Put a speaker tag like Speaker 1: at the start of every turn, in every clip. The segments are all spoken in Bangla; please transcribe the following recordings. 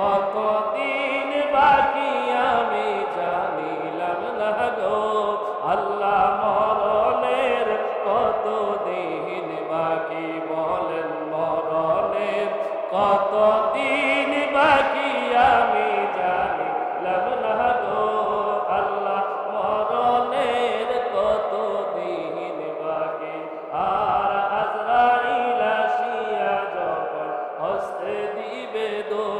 Speaker 1: কতদিন বাকি আমি জানিলাম না গো। আল্লাহ মরণের কতদিন বাকি বলেন মরণের। কতদিন বাকি আমি জানিলাম না গো। আল্লাহ মরণের কতদিন বাকি? আর আজরাইল আসিয়া যখন হস্তে দিবে দড়ি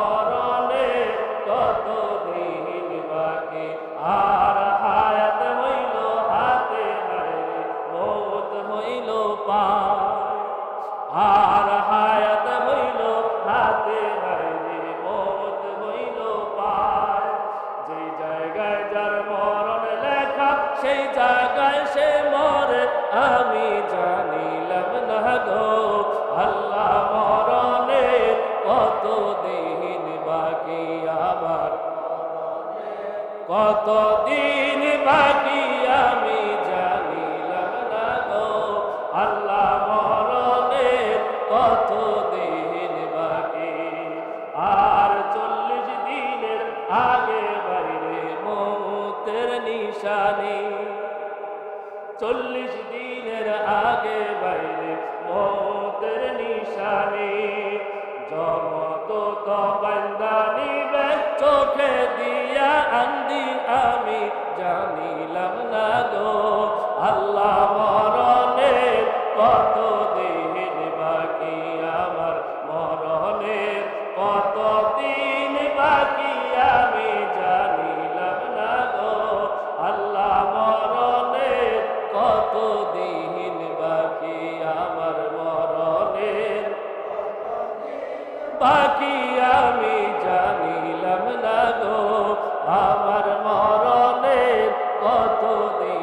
Speaker 1: হইল আর হায়াত হইল হাতে হইল জায়গায় যার মরণ লেখা, সেই জায়গায় সে মরে, আমি জানিলাম না গো, আল্লাহ মরণে কত দিন বাকি আমার। কত দিন বাকি আমি নিশানি। চল্লিশ দিনের আগে বাইরে মৌতের নিশানি। জমত তো চোখে দিয়া আন্দি আমি জানিলাম না গো। আল্লাহ মরণের কত দিন বাকি? আমার মরণের কত বাকি আমি জানিলাম না গো আমার মরণের কত দিন